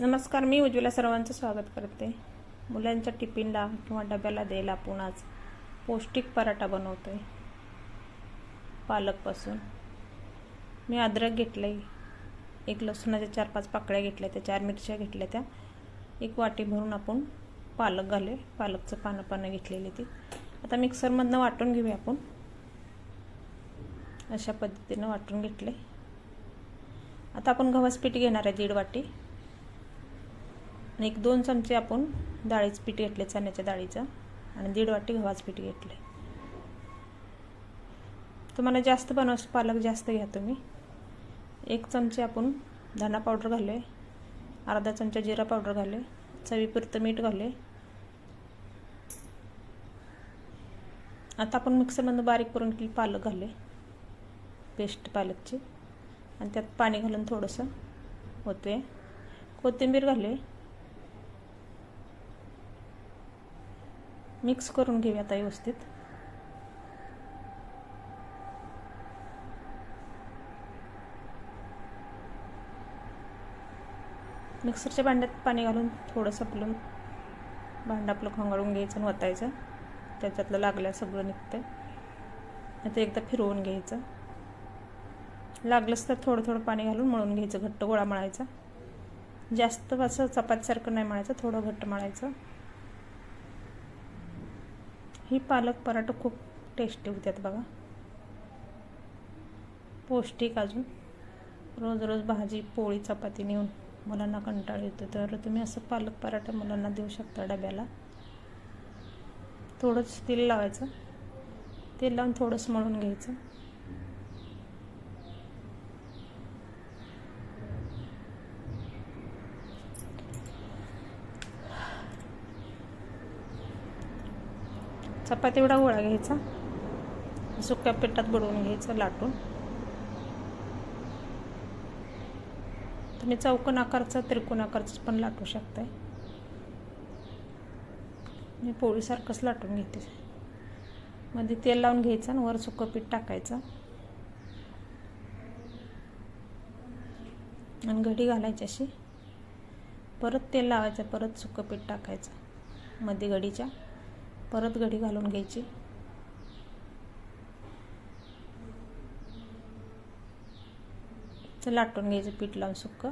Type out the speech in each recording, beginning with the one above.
नमस्कार मी उज्ज्वला सर्वांचं स्वागत करते. मुलांच्या टिफिनला किंवा डब्याला द्यायला आपण आज पौष्टिक पराठा बनवतो आहे पालकपासून. मी अद्रक घेतलं आहे एक लसूणाच्या चार पाच पाकळ्या घेतल्या त्या चार मिरच्या घेतल्या त्या. एक वाटी भरून आपण पालक घाले पालकचं पानं पानं घेतलेली ती. आता मिक्सरमधनं वाटून घेऊया आपण. अशा पद्धतीनं वाटून घेतले आता आपण गव्हाचं पीठ घेणार आहे दीड वाटी. आणि एक दोन चमचे आपण डाळीचं पीठ घेतले चण्याच्या डाळीचं. आणि दीड वाटी गव्हाचं पीठ घेतले तुम्हाला जास्त बनवास पालक जास्त घ्या तुम्ही. एक चमचे आपण धना पावडर घाले अर्धा चमचा जिरा पावडर घाले चवीपुरतं मीठ घाले आता आपण मिक्सरमधून बारीक करून घेतली पालक घाले पेस्ट पालकची. आणि त्यात पाणी घालून थोडंसं होते कोथिंबीर घाले मिक्स करून घेऊया आता व्यवस्थित. मिक्सरच्या भांड्यात पाणी घालून थोडंसं आपलं भांडं आपलं खंगाळून घ्यायचं आणि वतायचं. त्याच्यातलं लागल्या सगळं निघतं आता एकदा फिरवून घ्यायचं. लागलंच तर थोडं थोडं पाणी घालून मळून घ्यायचं घट्ट गोळा मळायचा. जास्त असं चपातीसारखं नाही मळायचं थोडं घट्ट मळायचं. ही पालक पराठा खूप टेस्टी होत्यात बघा. पौष्टिक अजून. रोज रोज भाजी पोळी चपाती नेऊन मुलांना कंटाळ येतो. तर तुम्ही असं पालक पराठा मुलांना देऊ शकता डब्याला. थोडंच तेल लावायचं. तेल लावून थोडंसं मळून घ्यायचं. चपाती एवढा गोळा घ्यायचा. सुक्या पिठात बुडवून घ्यायचं लाटून. तुम्ही चौकोन आकारचं त्रिकोण आकारचं पण लाटू शकताय. मी पोळीसारखंच लाटून घेते. मध्ये तेल लावून घ्यायचं आणि वर सुकं पीठ टाकायचं. आणि घडी घालायची अशी. परत तेल लावायचं परत सुकं पीठ टाकायचं. मध्ये घडीच्या. परत घडी घालून घ्यायची. तर लाटून घ्यायचं पीठ लावून सुक्क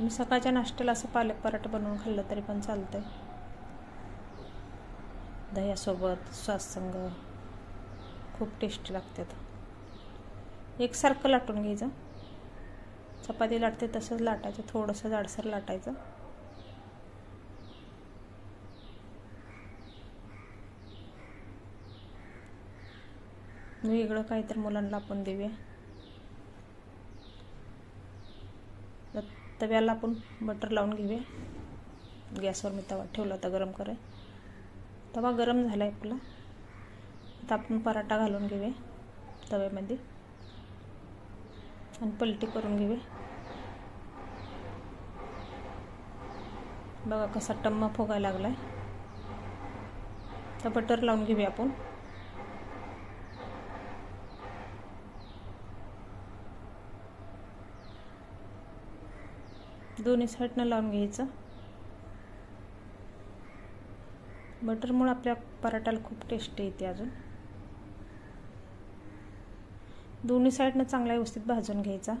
मी सकाळच्या नाश्त्याला असं पालक पराठा बनवून खाल्लं तरी पण चालतंय. दह्यासोबत श्वाससंग खूप टेस्टी लागतात. एकसारखं लाटून घ्यायचं. चपाती लाटते तसंच लाटायचं थोडंसं जाडसर लाटायचं. वेगळं काही तर मुलांना आपण देऊया. तव्याला आपण बटर लावून घेऊया. गॅसवर मी तवा ठेवला होता गरम कराय तवा गरम झाला आहे आपला. आता आपण पराठा घालून घेऊया तव्यामध्ये. आणि पलटी करून घेऊ बघा कसा टम्मा फुगायला लागला आहे तर बटर लावून घेऊया आपण. दोन्ही साईडनं लावून घ्यायचं. बटरमुळं आपल्या पराठाला खूप टेस्ट येते अजून. दोन्ही साईडनं चांगला व्यवस्थित भाजून घ्यायचा.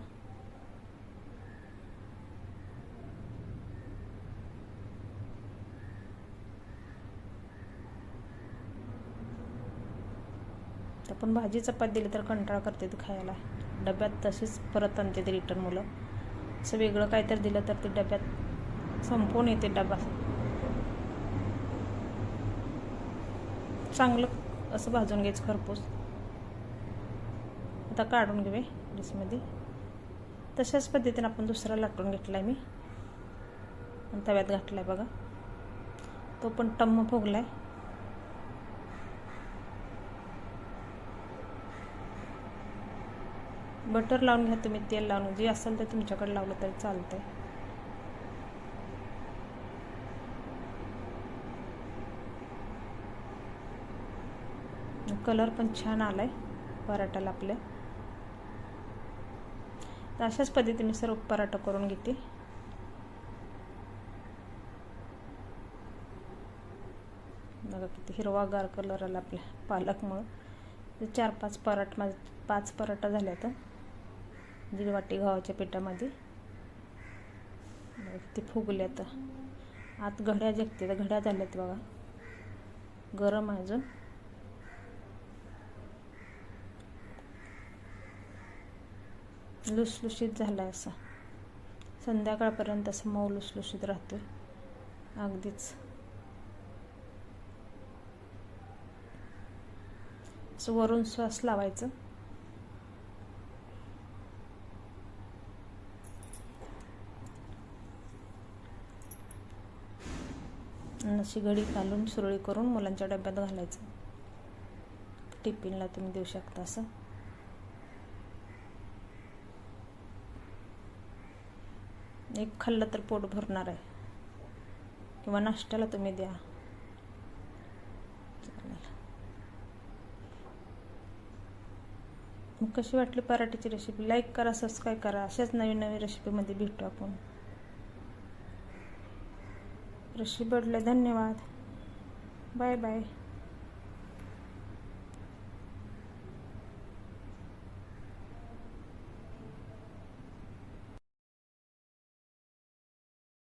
आपण भाजी चपात दिली तर कंटाळा करते ते खायला. डब्यात तशीच परत आणते ते रिटर्न मुलं. असं वेगळं काहीतरी दिलं तर ते डब्यात संपवून येते डबा. चांगलं असं भाजून घ्यायचं खरपूस. आता काढून घेऊया डिशमध्ये. तशाच पद्धतीने आपण दुसरा लाटून घेतला आहे मी. आणि तव्यात घातला आहे बघा. तो पण टम्म फुगला आहे बटर लावून घ्या तुम्ही तेल लावून. जे असेल ते तुमच्याकडे लावलं तरी चालतंय. कलर पण छान आला आहे पराठाला आपल्या. तर अशाच पद्धतीने सर्व पराठा करून घेते. बघा किती हिरवागार कलर आला आपल्या पालकमुळं. चार पाच पराठ माझ पाच पराठा झाल्या आता. दीड वाटी गव्हाच्या पिठामध्ये. बघा किती फुगले आता. आत घड्या जगते तर घड्या झाल्यात बघा. गरम अजून. लुसलुशीत झाला असा. संध्याकाळपर्यंत असं मऊ लुसलुशीत राहतोय. अगदीच. असं वरून श्वास लावायचं. अशी घडी घालून सुरळी करून मुलांच्या डब्यात घालायचं. टिफिनला तुम्ही देऊ शकता असं. एक खाल्लं तर पोट भरणार आहे. किंवा नाश्त्याला तुम्ही द्या. मग कशी वाटली पराठीची रेसिपी लाईक करा सबस्क्राईब करा. अशाच नवीन नवीन रेसिपीमध्ये भेटू आपण. रेसिपी बडले धन्यवाद. Bye bye